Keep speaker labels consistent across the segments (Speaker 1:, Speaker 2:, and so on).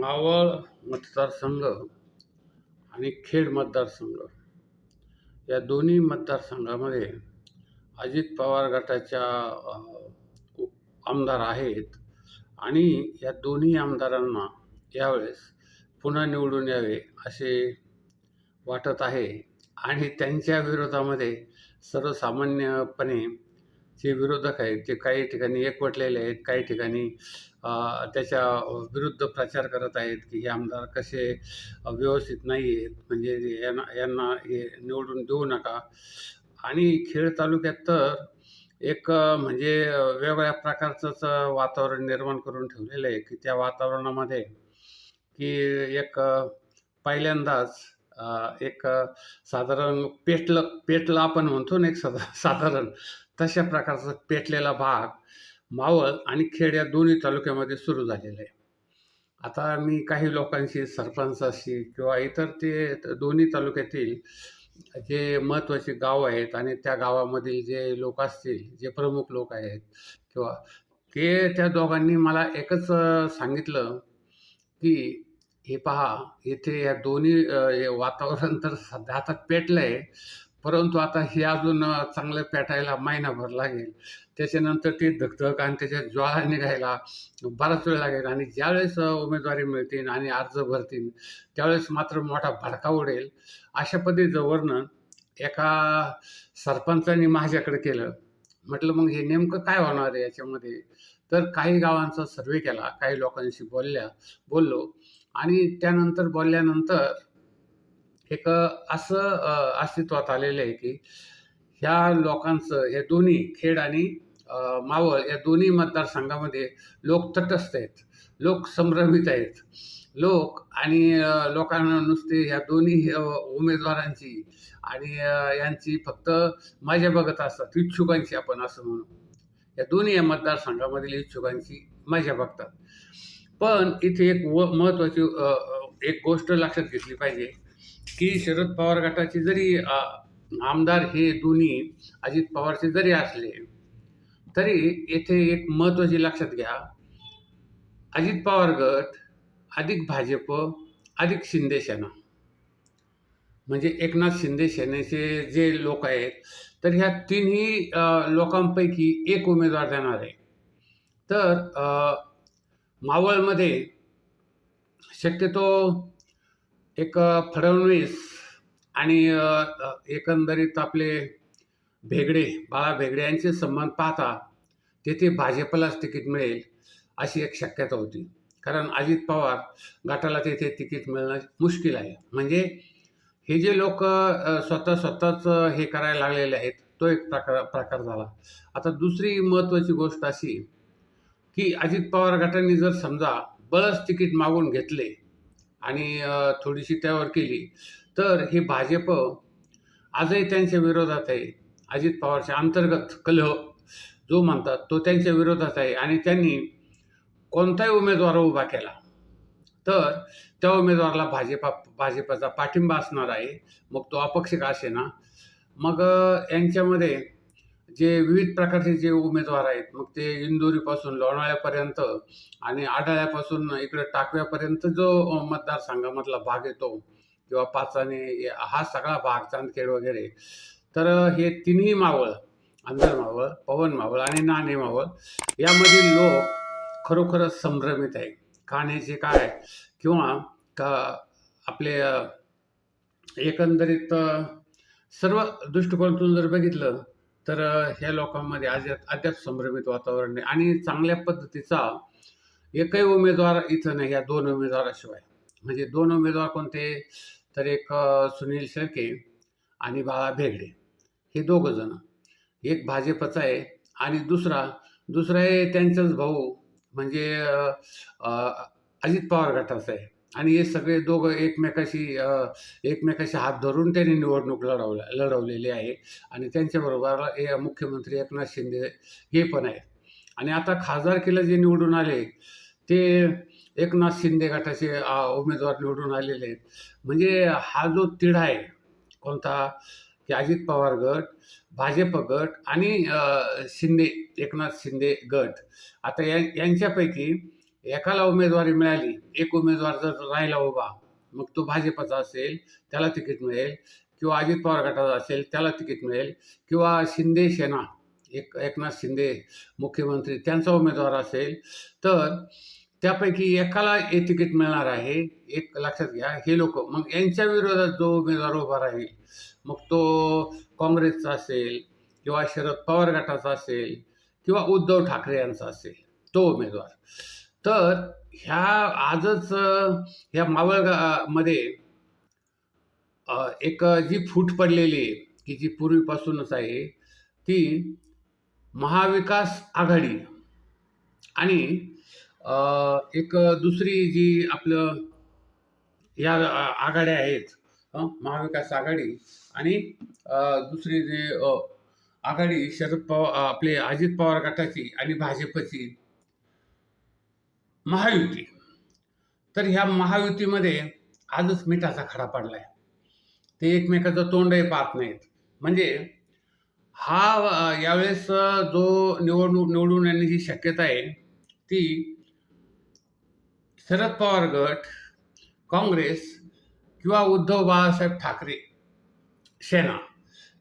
Speaker 1: मावळ मतदारसंघ आणि खेड मतदारसंघ या दोन्ही मतदारसंघामध्ये अजित पवार गटाच्या आमदार आहेत आणि या दोन्ही आमदारांना यावेळेस पुन्हा निवडून यावे असे वाटत आहे. आणि त्यांच्या विरोधामध्ये सर्वसामान्यपणे जे विरोधक आहेत ते काही ठिकाणी एकवटलेले आहेत काही ठिकाणी त्याच्या विरुद्ध प्रचार करत आहेत की हे आमदार कसे व्यवस्थित नाही आहेत म्हणजे यांना यांना हे निवडून देऊ नका. आणि खेड तालुक्यात तर एक म्हणजे वेगवेगळ्या वेगळ्या प्रकारचंच वातावरण निर्माण करून ठेवलेलं आहे की त्या वातावरणामध्ये की एक पहिल्यांदाच एक साधारण पेटलं पेटलं आपण म्हणतो ना एक साधा साधारण तशा प्रकारचा पेटलेला भाग मावळ आणि खेड या दोन्ही तालुक्यामध्ये सुरू झालेला आहे. आता मी काही लोकांशी सरपंचाशी किंवा इतर ते दोन्ही तालुक्यातील जे महत्त्वाचे गाव आहेत आणि त्या गावामधील जे लोक असतील जे प्रमुख लोक आहेत किंवा ते त्या दोघांनी मला एकच सांगितलं की हे पहा इथे या दोन्ही वातावरण तर सध्या आता पेटलं आहे परंतु आता हे अजून चांगलं पेटायला महिनाभर लागेल. त्याच्यानंतर ते धकधक आणि त्याच्यात ज्वाळा निघायला बराच वेळ लागेल आणि ज्यावेळेस उमेदवारी मिळतील आणि अर्ज भरतील त्यावेळेस मात्र मोठा भडका उडेल. अशा पद्धतीचं वर्णन एका सरपंचांनी माझ्याकडे केलं. म्हटलं मग हे नेमकं काय होणार आहे याच्यामध्ये? तर काही गावांचा सर्वे केला काही लोकांशी बोलल्या बोललो आणि त्यानंतर बोलल्यानंतर एक असं अस्तित्वात आलेलं आहे की ह्या लोकांचं हे दोन्ही खेड आणि मावळ या दोन्ही मतदारसंघामध्ये लोक तटस्थ आहेत लोक संभ्रमित आहेत. लोक आणि लोकांना नुसते ह्या दोन्ही उमेदवारांची आणि यांची फक्त मजा बघत असतात इच्छुकांची आपण असं म्हणू. या दोन्ही या मतदारसंघामधील इच्छुकांची मजा बघतात. पण इथे एक व महत्त्वाची एक गोष्ट लक्षात घेतली पाहिजे. की शरद पवार गटाचे जरी आमदार हे दोन्ही अजित पवारचे जरी असले तरी येथे एक महत्त्वाची लक्षात घ्या. अजित पवार गट अधिक भाजप अधिक शिंदे सेना. म्हणजे एकनाथ शिंदे सेनेचे जे लोक आहेत तर ह्या तिन्ही लोकांपैकी एक उमेदवार देणार आहे. तर मावळमध्ये शक्यतो एक फडणवीस आणि एकंदरीत आपले भेगडे बाळा भेगडे यांचे संबंध पाहता तेथे भाजपलाच तिकीट मिळेल अशी एक शक्यता होती. कारण अजित पवार गटाला तेथे तिकीट मिळणं मुश्किल आहे. म्हणजे हे जे लोक स्वतः स्वतःच हे करायला लागलेले आहेत तो एक प्रकार प्रकार झाला. आता दुसरी महत्त्वाची गोष्ट अशी की अजित पवार गटांनी जर समजा बळच तिकीट मागून घेतले आणि थोडीशी त्यावर केली. तर हे भाजप आजही त्यांच्या विरोधात आहे. अजित पवारच्या अंतर्गत कलह जो म्हणतात तो त्यांच्या विरोधात आहे आणि त्यांनी कोणताही उमेदवार उभा केला तर त्या उमेदवाराला भाजपा भाजपाचा पाठिंबा असणार आहे. मग तो अपक्ष का असेना? मग यांच्यामध्ये जे विविध प्रकारचे जे उमेदवार आहेत मग ते इंदोरीपासून लोणाळ्यापर्यंत आणि आढळ्यापासून इकडे टाकव्यापर्यंत जो मतदारसंघामधला भाग येतो किंवा पाचाने हा सगळा भाग चांदखेड वगैरे तर हे तिन्ही मावळ अंधर मावळ पवन मावळ आणि नाणे मावळ यामधील लोक खरोखरच संभ्रमित आहे खाण्याचे काय? किंवा का आपले एकंदरीत सर्व दृष्टिकोनातून जर बघितलं तर ह्या लोकांमध्ये आज अद्याप संभ्रमित वातावरण आहे आणि चांगल्या पद्धतीचा एकही उमेदवार इथं नाही या दोन उमेदवाराशिवाय. म्हणजे दोन उमेदवार कोणते? तर एक सुनील शेळके आणि बाळा भेगडे. हे दोघं जण. एक भाजपचा आहे आणि दुसरा दुसरा आहे त्यांचाच भाऊ म्हणजे अजित पवार गटाचा आहे. आणि हे सगळे दोघं एकमेकाशी एकमेकाशी हात धरून त्यांनी निवडणूक लढवल्या लढवलेली आहे. आणि त्यांच्याबरोबर हे मुख्यमंत्री एकनाथ शिंदे हे पण आहेत. आणि आता खासदारकीला जे निवडून आले ते एकनाथ शिंदे गटाचे उमेदवार निवडून आलेले आहेत. म्हणजे हा जो तिढा आहे कोणता? की अजित पवार गट भाजप गट आणि शिंदे एकनाथ शिंदे गट. आता या यांच्यापैकी एकाला उमेदवारी मिळाली एक उमेदवार जर राहिला उभा मग तो भाजपचा असेल त्याला तिकीट मिळेल. किंवा अजित पवार गटाचा असेल त्याला तिकीट मिळेल. किंवा शिंदे सेना एक एकनाथ शिंदे मुख्यमंत्री त्यांचा उमेदवार असेल तर त्यापैकी एकाला हे तिकीट मिळणार आहे. एक लक्षात घ्या हे लोक मग यांच्या विरोधात जो उमेदवार उभा राहील मग तो काँग्रेसचा असेल किंवा शरद पवार गटाचा असेल किंवा उद्धव ठाकरे यांचा असेल तो उमेदवार. तर ह्या आजच ह्या मावळमध्ये एक जी फूट पडलेली आहे की जी पूर्वीपासूनच आहे ती महाविकास आघाडी आणि एक दुसरी जी आपलं या आघाड्या आहेत महाविकास आघाडी आणि दुसरी जी आघाडी शरद पवार आपले अजित पवार गटाची आणि भाजपची महायुती. तर ह्या महायुतीमध्ये आजच मिठाचा खडा पडलाय. ते एकमेकाचं तोंडही पाहत नाहीत. म्हणजे हा यावेळेस जो निवडणूक निवडून येण्याची शक्यता आहे ती शरद पवार गट काँग्रेस किंवा उद्धव बाळासाहेब ठाकरे सेना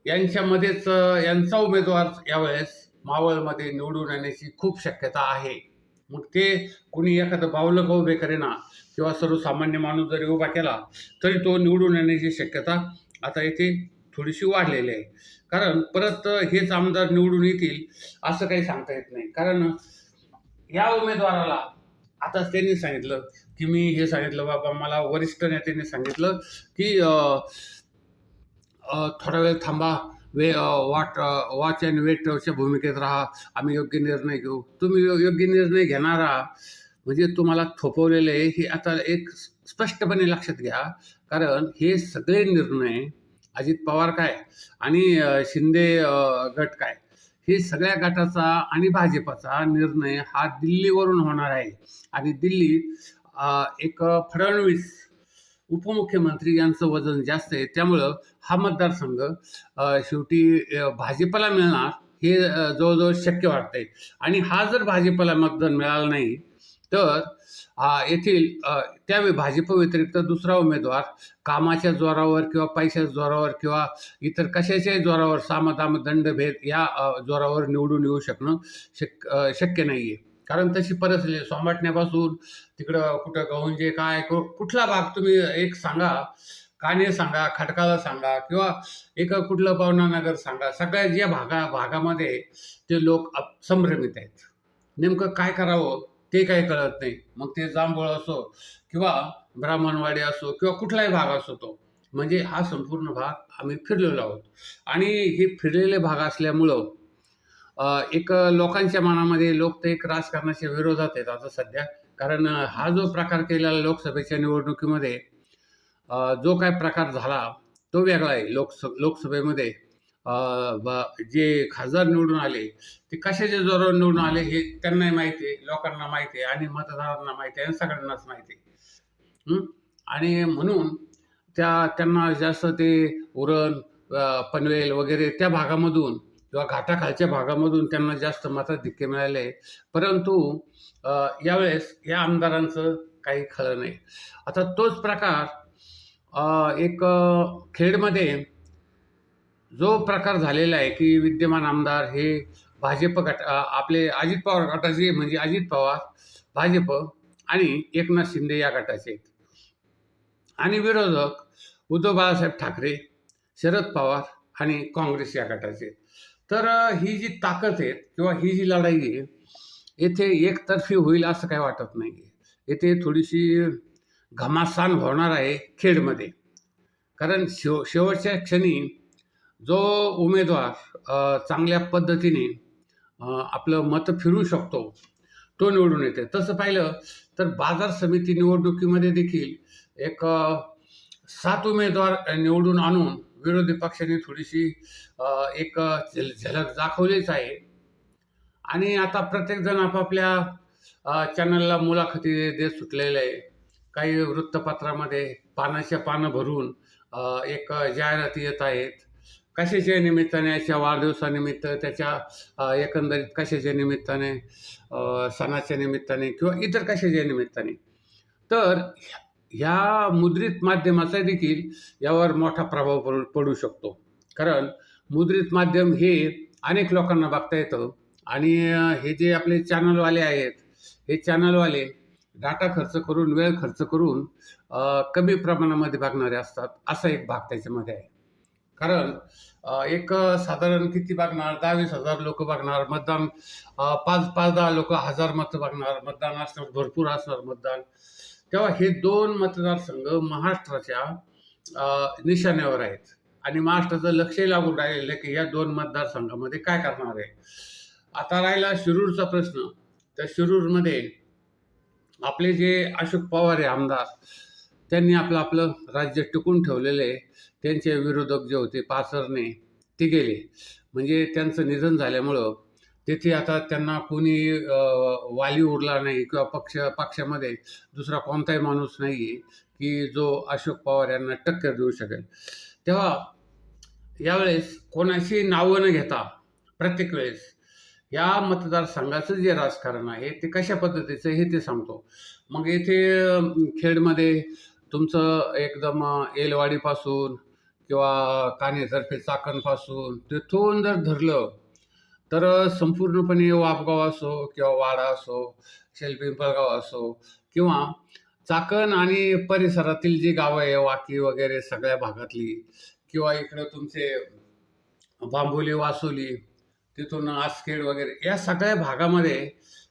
Speaker 1: यांच्यामध्येच यांचा उमेदवार यावेळेस मावळमध्ये निवडून येण्याची खूप शक्यता आहे. मग ते कुणी एखादं बावलं उभे करेना किंवा सर्वसामान्य माणूस जरी उभा केला तरी तो निवडून येण्याची शक्यता आता येथे थोडीशी वाढलेली आहे. कारण परत हेच आमदार निवडून येतील असं काही सांगता येत नाही. कारण या उमेदवाराला आता त्यांनी सांगितलं की मी हे सांगितलं बाबा मला वरिष्ठ नेत्यांनी सांगितलं की थोडा वेळ थांबा वे वाट वॉच अँड वेटच्या भूमिकेत राहा. आम्ही योग्य निर्णय घेऊ. तुम्ही योग्य निर्णय घेणारा म्हणजे तुम्हाला थोपवलेलं आहे हे आता एक स्पष्टपणे लक्षात घ्या. कारण हे सगळे निर्णय अजित पवार काय आणि शिंदे गट काय हे सगळ्या गटाचा आणि भाजपचा निर्णय हा दिल्लीवरून होणार आहे. आणि दिल्लीत एक फडणवीस उपमुख्यमंत्री यांचं वजन जास्त आहे. त्यामुळं हा मतदारसंघ शेवटी भाजपला मिळणार हे जवळजवळ शक्य वाटतंय. आणि हा जर भाजपला मतदान मिळालं नाही तर येथील त्यावेळी भाजप व्यतिरिक्त दुसरा उमेदवार कामाच्या जोरावर किंवा पैशाच्या जोरावर किंवा इतर कशाच्याही जोरावर सामदाम दंडभेद या जोरावर निवडून येऊ शकणं शक शक्य नाही आहे कारण तशी परिस्थिती सोमाटण्यापासून तिकडं कुठं गहुंजे काय कुठला भाग तुम्ही एक सांगा काने सांगा खटकाला सांगा किंवा एक कुठलं पवनानगर सांगा सगळ्या ज्या भागा भागामध्ये ते लोक अप- संभ्रमित आहेत. नेमकं काय करावं ते काही कळत नाही. मग ते जांभूळ असो किंवा ब्राह्मणवाडी असो किंवा कुठलाही भाग असो तो म्हणजे हा संपूर्ण भाग आम्ही फिरलेलो आहोत. आणि हे फिरलेले भाग असल्यामुळं एक लोकांच्या मनामध्ये लोक ते एक राजकारणाच्या विरोधात आहेत आता सध्या. कारण हा जो प्रकार केलेला लोकसभेच्या निवडणुकीमध्ये जो काय प्रकार झाला तो वेगळा आहे लोकस लोकसभेमध्ये. जे खासदार निवडून आले ते कशाच्या जोरावर निवडून आले हे त्यांनाही माहिती आहे लोकांना माहिती आहे आणि मतदारांना माहिती आहे आणि सगळ्यांनाच माहिती आहे. आणि म्हणून त्या त्यांना जास्त ते उरण पनवेल वगैरे त्या भागामधून किंवा घाटाखालच्या भागामधून त्यांना जास्त मताधिक्य मिळाले आहे. परंतु यावेळेस या आमदारांचं काही खरं नाही आता तोच प्रकार एक खेडमध्ये जो प्रकार झालेला आहे की विद्यमान आमदार हे भाजप गट आपले अजित पवार गटाचे म्हणजे अजित पवार भाजप आणि एकनाथ शिंदे या गटाचे आहेत आणि विरोधक उद्धव बाळासाहेब ठाकरे शरद पवार आणि काँग्रेस या गटाचे आहेत. तर ही जी ताकद आहे किंवा ही जी लढाई आहे येथे एकतर्फी होईल असं काही वाटत नाही येथे थोडीशी घमासान होणार आहे खेडमध्ये. कारण शेव शेवटच्या क्षणी जो उमेदवार चांगल्या पद्धतीने आपलं मत फिरू शकतो तो निवडून येते तसं पाहिलं तर बाजार समिती निवडणुकीमध्ये देखील एक सात उमेदवार निवडून आणून विरोधी पक्षाने थोडीशी एक झलक दाखवलीच आहे. आणि आता प्रत्येकजण आपापल्या चॅनलला मुलाखती देत सुटलेले आहे. काही वृत्तपत्रामध्ये पानाच्या पानं भरून एक जाहिराती येत आहेत. कशाच्या निमित्ताने याच्या वाढदिवसानिमित्त त्याच्या एकंदरीत कशाच्या निमित्ताने सणाच्या निमित्ताने किंवा इतर कशाच्या निमित्ताने? तर ह्या- मुद्रित माध्यमाचा देखील यावर मोठा प्रभाव पडू पडू शकतो. कारण मुद्रित माध्यम हे अनेक लोकांना बघता येतं आणि हे जे आपले चॅनलवाले आहेत हे चॅनलवाले डाटा खर्च करून वेळ खर्च करून कमी प्रमाणामध्ये बघणारे असतात असा एक भाग त्याच्यामध्ये आहे. कारण एक साधारण किती बघणार? दहावीस हजार लोक बघणार मतदान पाच पाच दहा लोक हजार मतं बघणार मतदान असणार भरपूर असणार मतदान. तेव्हा हे दोन मतदारसंघ महाराष्ट्राच्या निशाण्यावर आहेत. आणि महाराष्ट्राचं लक्षही लागून राहिलेलं आहे की या दोन मतदारसंघामध्ये काय करणार आहे. आता राहिला शिरूरचा प्रश्न. त्या शिरूरमध्ये आपले जे अशोक पवार आहे आमदार त्यांनी आपलं आपलं राज्य टिकून ठेवलेलं आहे. त्यांचे विरोधक जे होते पासरने ते गेले. म्हणजे त्यांचं निधन झाल्यामुळं तेथे आता त्यांना कोणी वाली उरला नाही किंवा पक्ष पक्षामध्ये दुसरा कोणताही माणूस नाही आहे की जो अशोक पवार यांना टक्कर देऊ शकेल. तेव्हा यावेळेस कोणाशी नावं न घेता प्रत्येक वेळेस या मतदारसंघाचं जे राजकारण आहे ते कशा पद्धतीचं हे ते सांगतो. मग येथे खेडमध्ये तुमचं एकदम येलवाडीपासून एलवाडीपासून किंवा कानेतर्फे चाकणपासून तिथून जर धरलं तर संपूर्णपणे वापगाव असो किंवा वाडा असो शेलपिंपळगाव असो किंवा चाकण आणि परिसरातील जी गावं आहे वाकी वगैरे सगळ्या भागातली किंवा इकडं तुमचे बांबोली वासोली तिथून आसखेड वगैरे या सगळ्या भागामध्ये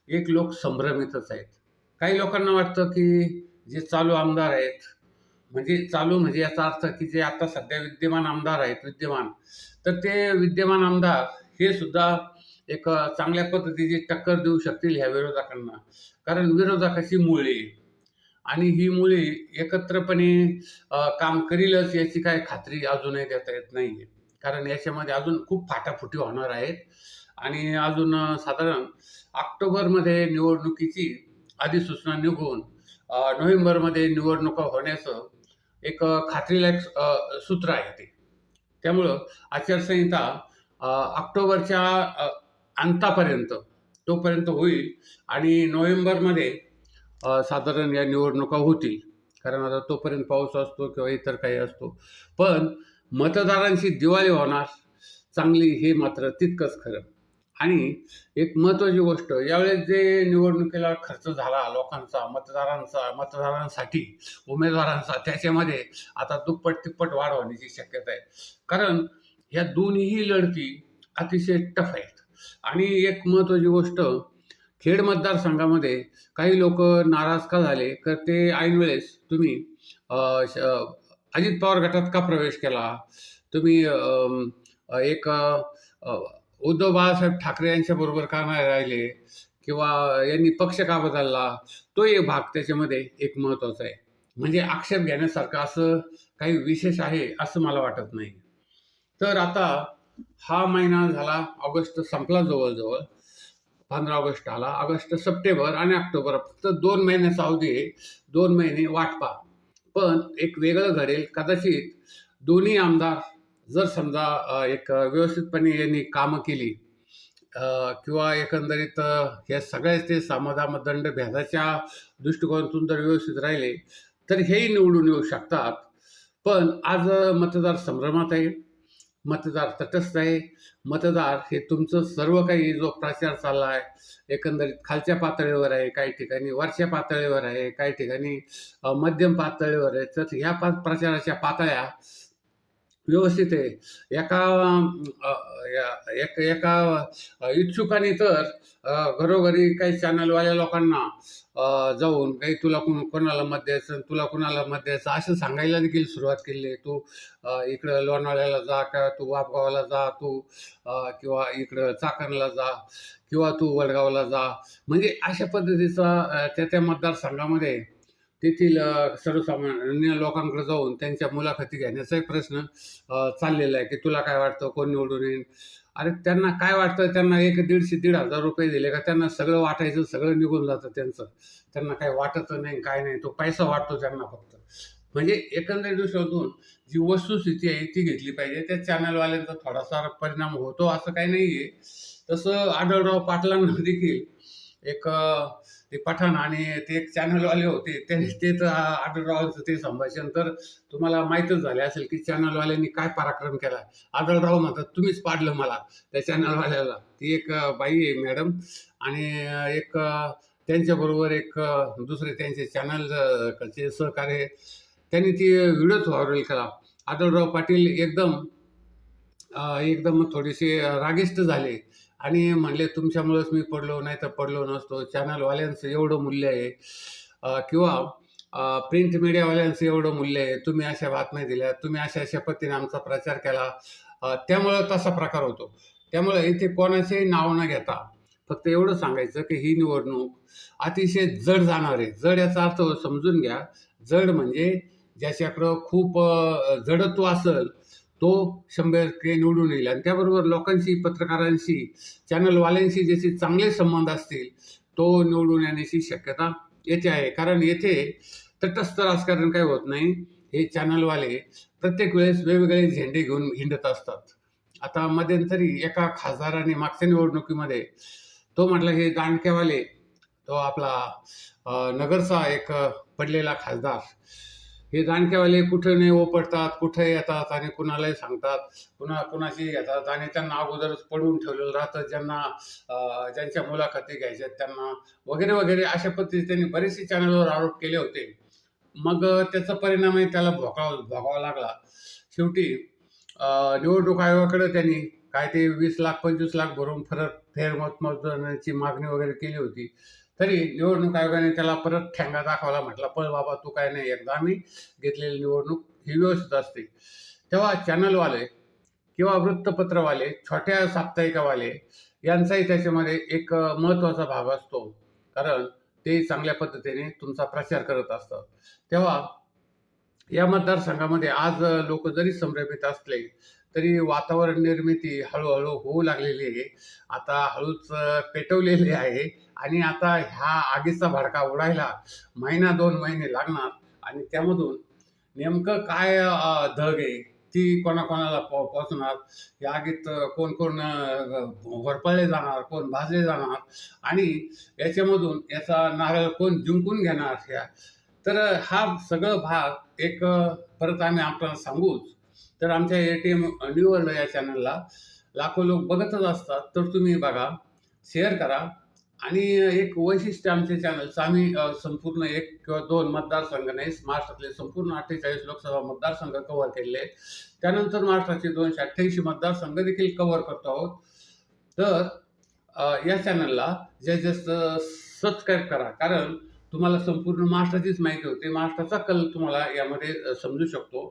Speaker 1: एक लोक संभ्रमितच आहेत. काही लोकांना वाटतं की जे चालू आमदार आहेत म्हणजे चालू म्हणजे याचा अर्थ की जे आता सध्या विद्यमान आमदार आहेत विद्यमान तर ते विद्यमान आमदार हे सुद्धा एक चांगल्या पद्धतीची टक्कर देऊ शकतील ह्या विरोधकांना. कारण विरोधकाची मुळे आणि ही मुळे एकत्रपणे काम करीलच याची काय खात्री अजूनही देता येत नाही कारण याच्यामध्ये अजून खूप फाटाफुटी होणार आहेत. आणि अजून साधारण ऑक्टोबरमध्ये निवडणुकीची अधिसूचना निघून नोव्हेंबरमध्ये निवडणुका होण्याचं एक खात्रीलायक सूत्र आहे ते. त्यामुळं आचारसंहिता ऑक्टोबरच्या अंतापर्यंत तोपर्यंत होईल. आणि नोव्हेंबरमध्ये साधारण या निवडणुका होतील. कारण आता तोपर्यंत पाऊस असतो किंवा इतर काही असतो. पण मतदारांशी दिवाळी होणार चांगली हे मात्र तितकंच खरं. आणि एक महत्त्वाची गोष्ट यावेळेस जे निवडणुकीला खर्च झाला लोकांचा मतदारांचा मतदारांसाठी उमेदवारांचा त्याच्यामध्ये आता दुप्पट तिप्पट वाढ होण्याची शक्यता आहे. कारण ह्या दोन्हीही लढती अतिशय टफ आहेत. आणि एक महत्त्वाची गोष्ट खेड मतदारसंघामध्ये काही लोक नाराज का झाले? तर ते ऐनवेळेस तुम्ही श- अजित पवार गटात का प्रवेश केला? तुम्ही एक उद्धव बाळासाहेब ठाकरे यांच्या बरोबर का नाही राहिले? किंवा यांनी पक्ष का बदलला? तो एक भाग त्याच्यामध्ये एक महत्त्वाचा आहे. म्हणजे आक्षेप घेण्यासारखं असं काही विशेष आहे असं मला वाटत नाही. तर आता हा महिना झाला ऑगस्ट संपला जवळजवळ पंधरा ऑगस्ट आला ऑगस्ट सप्टेंबर आणि ऑक्टोबर फक्त दोन महिन्याचा अवधी आहे दोन महिने वाट पहा. पण एक वेगळं घडेल कदाचित दोन्ही आमदार जर समजा एक व्यवस्थितपणे यांनी कामं केली किंवा एकंदरीत या सगळ्याच ते समाधामदंड भेदाच्या दृष्टिकोनातून जर व्यवस्थित राहिले तर हेही निवडून येऊ शकतात. पण आज मतदार संभ्रमात आहे. मतदार तटस्थ आहे. मतदार हे तुमचं सर्व काही जो प्रचार चालला आहे एकंदरीत खालच्या पातळीवर आहे काही ठिकाणी वरच्या पातळीवर आहे काही ठिकाणी मध्यम पातळीवर आहे. तर ह्या पा प्रचाराच्या पातळ्या व्यवस्थित आहे. एका या- एक एका इच्छुकाने तर घरोघरी काही चॅनलवाल्या लोकांना जाऊन काही तुला कोण कोणाला मत द्यायचं तुला कोणाला मत द्यायचं असं सांगायला देखील सुरुवात केली. आहे तू इकडं लोणावळ्याला जा का तू वापगावाला जा तू किंवा इकडं चाकणला जा किंवा तू वडगावला जा. म्हणजे अशा पद्धतीचा त्या त्या मतदारसंघामध्ये तेथील सर्वसामान्य लोकांकडे जाऊन त्यांच्या मुलाखती घेण्याचा एक प्रश्न चाललेला आहे की तुला काय वाटतं? कोण निवडून येईल अरे त्यांना काय वाटतं? त्यांना एक दीडशे दीड हजार रुपये दिले का? त्यांना सगळं वाटायचं सगळं निघून जातं त्यांचं. त्यांना काही वाटतं नाही काय नाही. तो पैसा वाटतो त्यांना फक्त. म्हणजे एकंदरीत शोधून जी वस्तुस्थिती आहे ती घेतली पाहिजे. त्या चॅनलवाल्यांचा थोडासा परिणाम होतो असं काही नाही आहे तसं आढळराव पाटलांना देखील एक ते पठाण आणि ते एक चॅनलवाले होते त्यांनी ते तर ते संभाषण. तर तुम्हाला माहीतच झाले असेल की चॅनलवाल्यांनी काय पराक्रम केला. आदळराव म्हणतात तुम्हीच पाडलं मला. त्या चॅनलवाल्याला ती एक बाई आहे मॅडम. आणि एक त्यांच्याबरोबर एक दुसरे त्यांचे चॅनलचे सहकार्य त्यांनी ती व्हिडिओच व्हायरल केला. आदळराव पाटील एकदम एकदम थोडेसे रागिष्ट झाले. आणि म्हणले तुमच्यामुळेच मी पडलो नाही तर पडलो नसतो. चॅनलवाल्यांचं एवढं मूल्य आहे किंवा प्रिंट मीडियावाल्यांचं एवढं मूल्य आहे. तुम्ही अशा बातम्या दिल्या तुम्ही अशा अशा पद्धतीने आमचा प्रचार केला. त्यामुळं तसा प्रकार होतो. त्यामुळं इथे कोणाचेही नाव न घेता फक्त एवढं सांगायचं की ही निवडणूक अतिशय जड जाणार आहे. जड याचा अर्थ समजून घ्या. जड म्हणजे ज्याच्याकडं खूप जडत्व असेल तो शंभर के निवडून येईल. आणि त्याबरोबर लोकांशी पत्रकारांशी चॅनलवाल्यांशी ज्याचे चांगले संबंध असतील तो निवडून येण्याची शक्यता येते आहे. कारण येथे तटस्थ राजकारण काय होत नाही हे चॅनलवाले प्रत्येक वेळेस वेगवेगळे झेंडे घेऊन हिंडत असतात. आता मध्यंतरी एका खासदाराने मागच्या निवडणुकीमध्ये तो म्हटला हे दांडक्यावाले तो आपला नगरचा एक पडलेला खासदार हे दांडकेवाले कुठं नाही ओपडतात कुठे येतात आणि कुणालाही सांगतात. कुणा कुणाशी येतात आणि त्यांना अगोदरच पडून ठेवलेलं राहतं. ज्यांना ज्यांच्या मुलाखती घ्यायच्या त्यांना वगैरे वगैरे अशा पद्धतीने त्यांनी बरेचसे चॅनलवर आरोप केले होते. मग त्याचा परिणामही त्याला भोगावा भोगावा लागला. शेवटी निवडणूक आयोगाकडे त्यांनी काय ते वीस लाख पंचवीस लाख भरून परत फेरमतमतदानाची मागणी वगैरे केली होती. तरी निवडणूक आयोगाने त्याला परत ठेंगा दाखवला म्हटला पळ बाबा तू काय नाही एकदा आम्ही घेतलेली निवडणूक ही व्यवस्थित असते. तेव्हा चॅनलवाले किंवा वृत्तपत्रवाले छोट्या साप्ताहिकावाले यांचाही त्याच्यामध्ये एक महत्त्वाचा भाग असतो. कारण ते चांगल्या पद्धतीने तुमचा प्रचार करत असतात. तेव्हा या मतदारसंघामध्ये आज लोक जरी संभ्रमित असले तरी वातावरण निर्मिती हळूहळू होऊ लागलेली आहे. आता हळूच पेटवलेली आहे आणि आता ह्या आगीचा भडका उडायला महिना दोन महिने लागणार आणि त्यामधून नेमकं काय धग आहे ती कोणाकोणाला पो पोचणार? या आगीत कोण कोण अ, वरपळले जाणार कोण भाजले जाणार? आणि याच्यामधून याचा नारळ कोण जिंकून घेणार ह्या? तर हा सगळं भाग एक परत आम्ही आपल्याला सांगूच तर आमच्या A T M new world या चॅनलला लाखो लोक बघतच असतात. तर तुम्ही बघा शेअर करा. आणि एक वैशिष्ट्य आमच्या चॅनलचं आम्ही संपूर्ण एक किंवा दोन मतदारसंघ नाही महाराष्ट्रातले संपूर्ण अठ्ठेचाळीस लोकसभा मतदारसंघ कव्हर केलेले आहेत. त्यानंतर महाराष्ट्राचे दोनशे अठ्ठ्याऐंशी मतदारसंघ देखील कव्हर करतो आहोत. तर या चॅनलला जास्तीत जास्त सबस्क्राईब करा. कारण तुम्हाला संपूर्ण महाराष्ट्राचीच माहिती होते. महाराष्ट्राचा कल तुम्हाला यामध्ये समजू शकतो.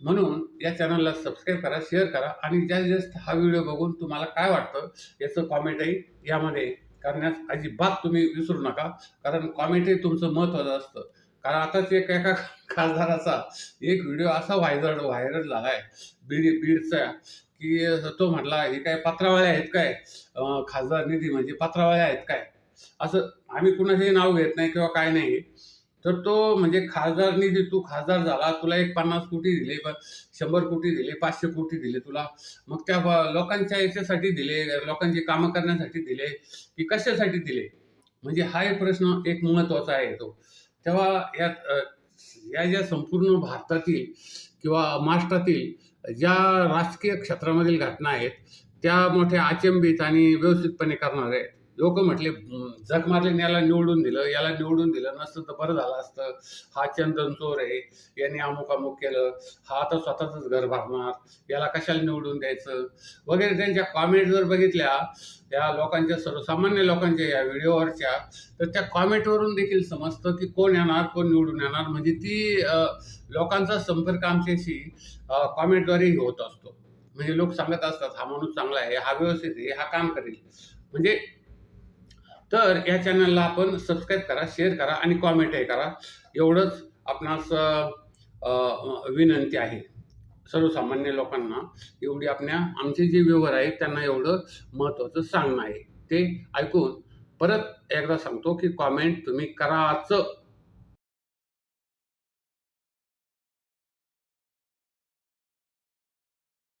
Speaker 1: म्हणून या चॅनलला सबस्क्राईब करा शेअर करा आणि जास्तीत जास्त हा व्हिडिओ बघून तुम्हाला काय वाटतं याचं कॉमेंटही यामध्ये करण्यास अजिबात तुम्ही विसरू नका. कारण कॉमेंटही तुमचं महत्त्वाचं असतं. कारण आताच एक एका खासदाराचा एक व्हिडिओ असा व्हायरल व्हायरल झाला आहे बीड बीडचा की तो म्हटला हे काय पत्रावळ्या आहेत काय? खासदार निधी म्हणजे पात्रावाळ्या आहेत काय? असं आम्ही कुणाचंही नाव घेत नाही किंवा काय नाही. तर तो म्हणजे खासदार निधी तू खासदार झाला तुला एक पन्नास कोटी दिले शंभर कोटी दिले पाचशे कोटी दिले तुला. मग त्या लोकांच्या याच्यासाठी दिले लोकांची कामं करण्यासाठी दिले की कशासाठी दिले? म्हणजे हा एक प्रश्न एक महत्त्वाचा आहे तो. तेव्हा यात या ज्या संपूर्ण भारतातील किंवा महाराष्ट्रातील ज्या राजकीय क्षेत्रामधील घटना आहेत त्या मोठ्या अचंबित आणि व्यवस्थितपणे करणार आहेत. लोक म्हटले जग मारले याला निवडून दिलं याला निवडून दिलं नसतं तर बरं झालं असतं. हा चंदन चोर आहे यांनी अमुक अमुक केलं. हा आता स्वतःच घर भरणार याला कशाला निवडून द्यायचं? वगैरे त्यांच्या कॉमेंट जर बघितल्या या लोकांच्या सर्वसामान्य लोकांच्या या व्हिडिओवरच्या तर त्या कॉमेंटवरून देखील समजतं की कोण येणार कोण निवडून येणार. म्हणजे ती लोकांचा संपर्क आमच्याशी कॉमेंटद्वारेही होत असतो. म्हणजे लोक सांगत असतात हा माणूस चांगला आहे हा व्यवस्थित आहे हा काम करेल. म्हणजे तर या चॅनलला आपण सबस्क्राईब करा शेअर करा आणि कॉमेंटही करा. एवढंच आपणास विनंती आहे. सर्वसामान्य लोकांना एवढी आपल्या आमचे जे व्यवहार आहेत त्यांना एवढं महत्त्वाचं सांगणं आहे. ते ऐकून परत एकदा सांगतो की कॉमेंट तुम्ही कराच.